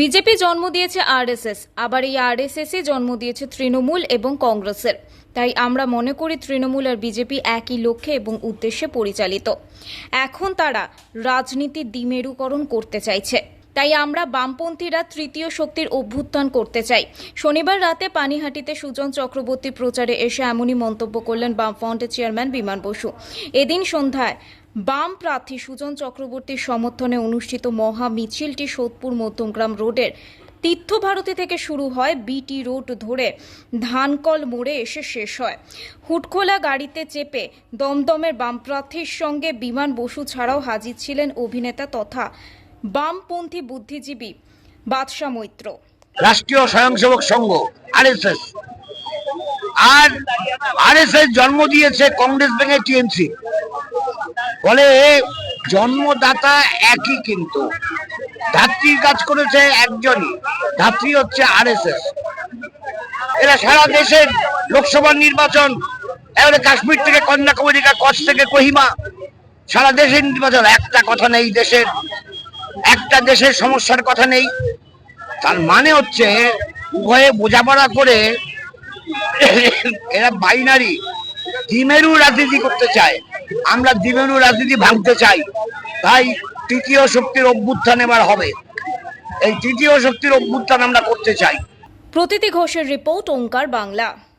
BJP জন্ম দিয়েছে RSS, আবার এই আরএসএসই জন্ম দিয়েছে তৃণমূল এবং কংগ্রেসের। তাই আমরা মনে করি তৃণমূল আর বিজেপি একই লক্ষ্যে এবং উদ্দেশ্যে পরিচালিত। এখন তারা রাজনীতি দ্বিমেরুকরণ করতে চাইছে। তাই আমরা বামপন্থীরা তৃতীয় শক্তির অভ্যুত্থান করতে চাই। শনিবার রাতে পানিহাটিতে সুজন চক্রবর্তী প্রচারে এসে এমনই মন্তব্য করলেন বামফ্রন্টের চেয়ারম্যান বিমান বসু। এদিন সন্ধ্যায় বাম প্রার্থী সুজন চক্রবর্তীর সমর্থনে অনুষ্ঠিত মহা মিছিলটি সোদপুর মধ্যমগ্রাম রোডের তীর্থভারতী থেকে শুরু হয় বিটি রোড ধরে ধানকল মোড়ে এসে শেষ হয়। হুটখোলা গাড়িতে চেপে দমদমের বামপ্রার্থীর সঙ্গে বিমান বসু ছাড়াও হাজির ছিলেন অভিনেতা তথা বামপন্থী বুদ্ধিজীবী বাদশা মৈত্র। রাষ্ট্রীয় স্বয়ংসেবক সংঘ, আরএসএস। আর আরএসএস জন্ম দিয়েছে কংগ্রেস ব্যাংকে টিএমসি। ফলে জন্মদাতা একই কিন্তু। ধাত্রীর কাজ করেছে একজনই, ধাত্রী হচ্ছে আরএসএস। এরা সারা দেশের লোকসভা নির্বাচন, এবারে কাশ্মীর থেকে কন্যাকুমারী কচ্ছ থেকে কোহিমা, সারা দেশের নির্বাচন, একটা কথা নেই দেশের। একটা দেশের সমস্যার কথা নেই। তার মানে হচ্ছে, উভয়ে বোঝাপড়া করে এরা বাইনারি দ্বিমেরু রাজনীতি করতে চায়। আমরা দ্বিমেরু রাজনীতি ভাঙতে চাই। তাই তৃতীয় শক্তির অভ্যুত্থান এবার হবে। এই তৃতীয় শক্তির অভ্যুত্থান আমরা করতে চাই। প্রতীতি ঘোষের রিপোর্ট, ওঙ্কার বাংলা।